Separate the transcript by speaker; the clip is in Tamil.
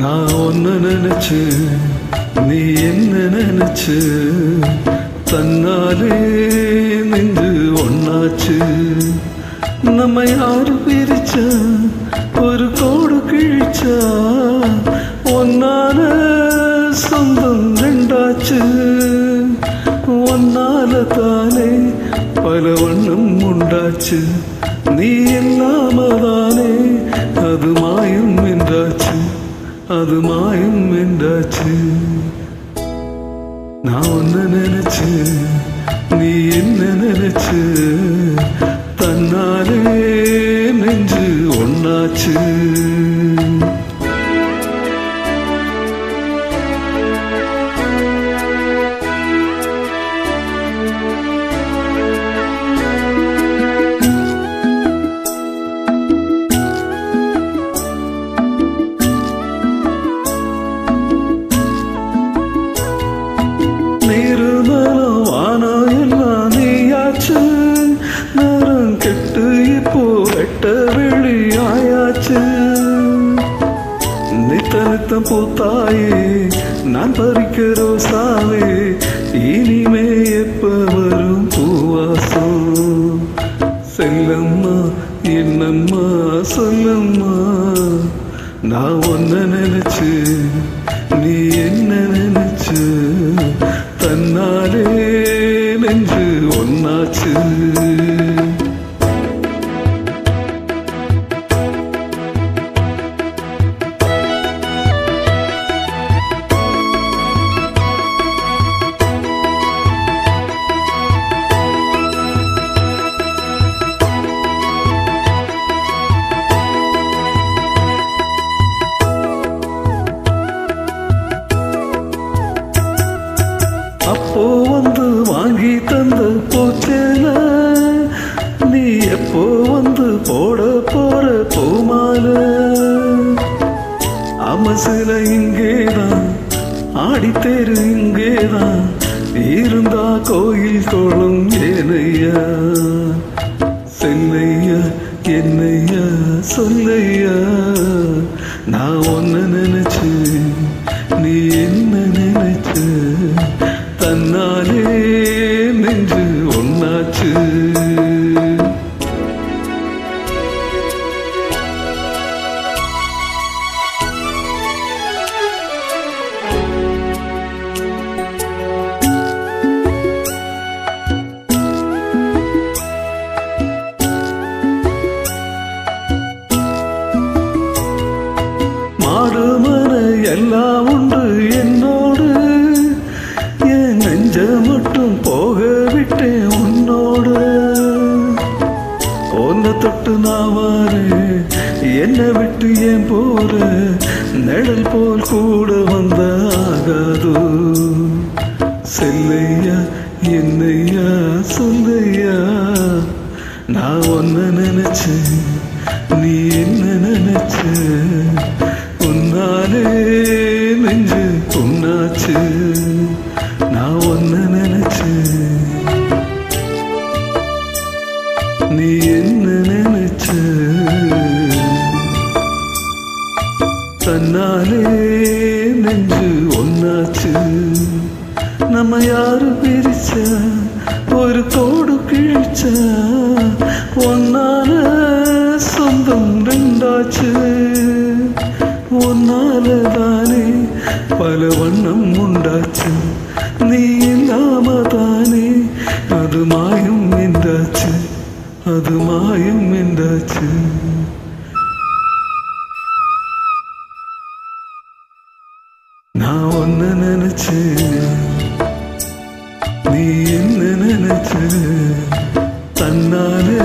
Speaker 1: நான் ஒன்னு நினைச்சு நீ என்ன நினைச்சு தன்னாலே நெஞ்சு ஒன்னாச்சு நம்ம யாரு பிரிச்சா ஒரு கோடு கிழிச்சா ஒன்னால சொந்தம் ரெண்டாச்சு ஒன்னால தானே பல வண்ணம் உண்டாச்சு நீ இல்லாம தானே அது மாயம் என்றாச்சு அது மாயம் என்றாச்சு. நான் ஒன்ன நினைச்சு நீ என்ன நினைச்சு? தன்னாலே நெஞ்சு ஒன்னாச்சு ரத்தம் பூத்தாயே நான் பறிக்க ரோசாவே இனிமே எப்ப வரும் பூவாசம் செல்லம்மா என்னம்மா சொல்லம்மா நான் ஒன்ன நினைச்சு நீ என்ன நினைச்சு தன்னாலே நெஞ்சு ஒன்னாச்சு ஆடித்தேரு இங்கேதான். இருந்தா கோயில் கோளும் ஏனையா? செல்லையா என்னையா சொல்லையா? நான் ஒன்ன நினைச்சு நீ என்ன நினைச்சு? தன்னாலே நெஞ்சு என்னை விட்டு ஏன் போற? நிழல் போல் கூட வந்த ஆகாதோ செல்லையா என்னையா சொல்லையா? நான் ஒன்ன நினைச்சேன் நீ என்ன நினைச்ச உன்னாலே நெஞ்சு உன்னாச்சு நான் ஒன்ன நினைச்சேன். நீ என்ன நினைச்ச தன்னாலே நெஞ்சு ஒன்னாச்சு. நம்ம யாரு பிரிச்சா? ஒரு கோடு கிழிச்சா. ஒன்னால சொந்தம் ரெண்டாச்சு. ஒன்னால தானே பல வண்ணம் உண்டாச்சு. நீ இல்லாம தானே அது மாயம் என்றாச்சு அது மாயம் என்றாச்சு நான் ஒன்று நினைச்சு நீ என்ன நினைச்சு? தன்னாலே